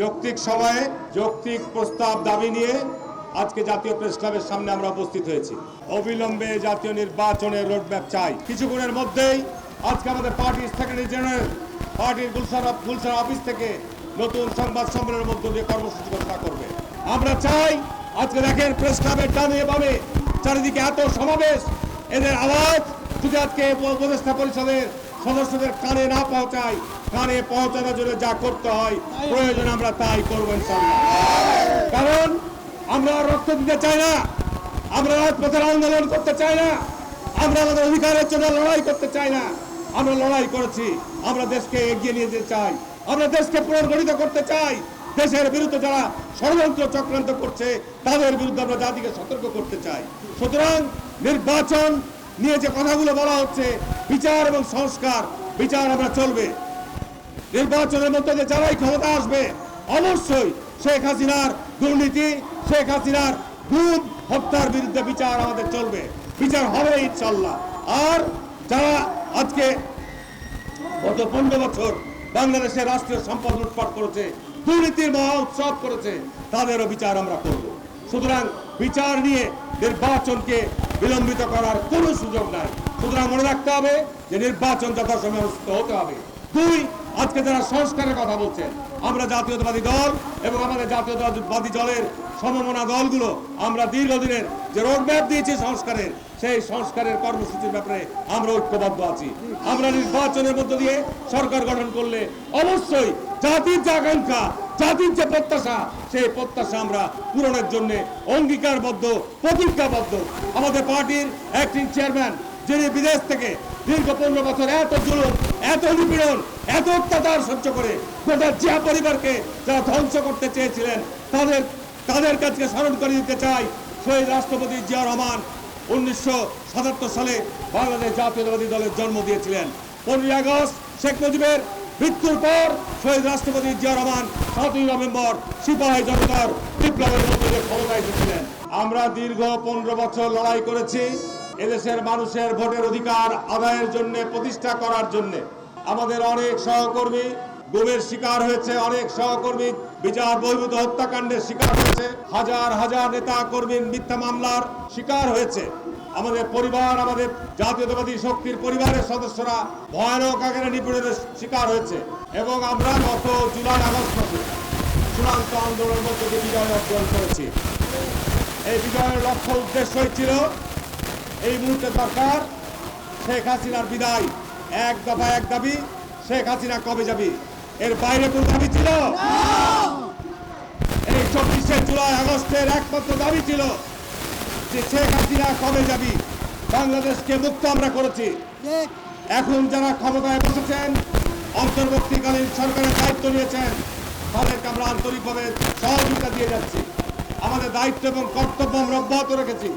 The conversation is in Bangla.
যৌক্তিক সময়ে যৌক্তিক প্রস্তাব দাবি নিয়ে আজকে জাতীয় প্রেস ক্লাবের সামনে আমরা উপস্থিত হয়েছি। অবিলম্বে জাতীয় নির্বাচনের রোডম্যাপ চাই। কিছুক্ষণের মধ্যেই আজকে আমাদের পার্টির সেক্রেটারি জেনারেল পার্টির গুলশান গুলশান অফিস থেকে নতুন সংবাদ সম্মেলনের মধ্য দিয়ে কর্মসূচি ঘোষণা করবে। আমরা চাই আজকে দেখেন প্রেস ক্লাবের ডানে বামে চারিদিকে এত সমাবেশ, এদের আওয়াজ যদি আজকে উপদেষ্টা পরিষদের সদস্যদের কানে না পৌঁছায়, কানে পৌঁছানোর জন্য যা করতে হয়, প্রয়োজন আমরা তাই করব কারণ আমরা রক্ত দিতে চাই না, আমরা রাজপথের আন্দোলন করতে চাই না, আমরা আমাদের অধিকারের জন্য লড়াই করতে চাই না, আমরা লড়াই করেছি, আমরা দেশকে এগিয়ে নিয়ে যেতে চাই, আমরা দেশকে পুনর্গঠিত করতে চাই। দেশের বিরুদ্ধে যারা ষড়যন্ত্র চক্রান্ত করছে, তাদের বিরুদ্ধে আমরা জাতিকে সতর্ক করতে চাই। সুতরাং নির্বাচন নিয়ে যে কথাগুলো বলা হচ্ছে বিচার এবং সংস্কার, বিচার আমরা চলবে। নির্বাচনের মধ্যে যারাই ক্ষমতা আসবে, অবশ্যই শেখ হাসিনার দুর্নীতি, শেখ হাসিনার গুম, হত্যার বিরুদ্ধে বিচার আমাদের চলবে। বিচার হবে ইনশাল্লাহ। আর যারা আজকে গত পনেরো বছর বাংলাদেশের রাষ্ট্রীয় সম্পদ লুটপাট করেছে, দুর্নীতির মহা উৎসব করেছে, তাদেরও বিচার আমরা করব। সুতরাং বিচার নিয়ে নির্বাচনকে বিলম্বিত করার কোনো সুযোগ নাই। সুতরাং মনে রাখতে হবে যে নির্বাচন যথাসময়ে অনুষ্ঠিত হতে হবে। দুই, আজকে যারা সংস্কারের কথা বলছেন, আমরা জাতীয়তাবাদী দল এবং আমাদের জাতীয়তাবাদী দলের সমমনা দলগুলো, আমরা দীর্ঘদিনের যে রোডম্যাপ দিয়েছি সংস্কারের, সেই সংস্কারের কর্মসূচির ব্যাপারে আমরা ঐক্যবদ্ধ আছি। আমরা নির্বাচনের মধ্য দিয়ে সরকার গঠন করলে অবশ্যই জাতির যে আকাঙ্ক্ষা জাতির যে প্রত্যাশা, সেই প্রত্যাশা আমরা পূরণের জন্য অঙ্গীকারবদ্ধ, প্রতিজ্ঞাবদ্ধ। আমাদের পার্টির অ্যাক্টিং চেয়ারম্যান যিনি বিদেশ থেকে দীর্ঘ পনেরো বছর এত জুলুম, এত নিপীড়ন, এত অত্যাচার সহ্য করে গোটা জিয়া পরিবারকে যারা ধ্বংস করতে চেয়েছিলেন, তাদের তাদের কাছে স্মরণ করে দিতে চাই। শহীদ রাষ্ট্রপতি জিয়া রহমান উনিশশো সাতাত্তর সালে বাংলাদেশ জাতীয়তাবাদী দলের জন্ম দিয়েছিলেন। পনেরোই আগস্ট শেখ মুজিবের মৃত্যুর পর শহীদ রাষ্ট্রপতি জিয়া রহমান সাতই নভেম্বর সিপাহী জনতার বিপ্লবের মধ্যে ক্ষমতায় এসেছিলেন। আমরা দীর্ঘ পনেরো বছর লড়াই করেছি এদেশের মানুষের ভোটের অধিকার আদায়ের জন্য, প্রতিষ্ঠা করার জন্য। আমাদের অনেক সহকর্মী গুমের শিকার হয়েছে, অনেক সহকর্মী বিচার বহির্ভূত হত্যাকাণ্ডের শিকার হয়েছে, হাজার হাজার নেতা কর্মীর মিথ্যা মামলার শিকার হয়েছে। আমাদের পরিবার আমাদের জাতীয়তাবাদী শক্তির পরিবারের সদস্যরা ভয়ানক আকারে নিপীড়নের শিকার হয়েছে এবং আমরা গত জুলাই আগস্ট মাসে চূড়ান্ত আন্দোলনের মধ্যে দিয়ে বিজয় অর্জন করেছি। এই বিজয়ের লক্ষ্য উদ্দেশ্যই ছিল এই মুহূর্তে দরকার শেখ হাসিনার বিদায়। এক দফা এক দাবি শেখ হাসিনা কবে যাবি? এর বাইরে কোন দাবি ছিল? এই চব্বিশে জুলাই আগস্টের একমাত্র দাবি ছিল যে শেখ হাসিনা কবে যাবি? বাংলাদেশকে মুক্ত আমরা করেছি। এখন যারা ক্ষমতায় বসেছেন অন্তর্বর্তীকালীন সরকারের দায়িত্ব নিয়েছেন তাদেরকে আমরা আন্তরিকভাবে সহযোগিতা দিয়ে যাচ্ছি। আমাদের দায়িত্ব এবং কর্তব্য আমরা অব্যাহত রেখেছি।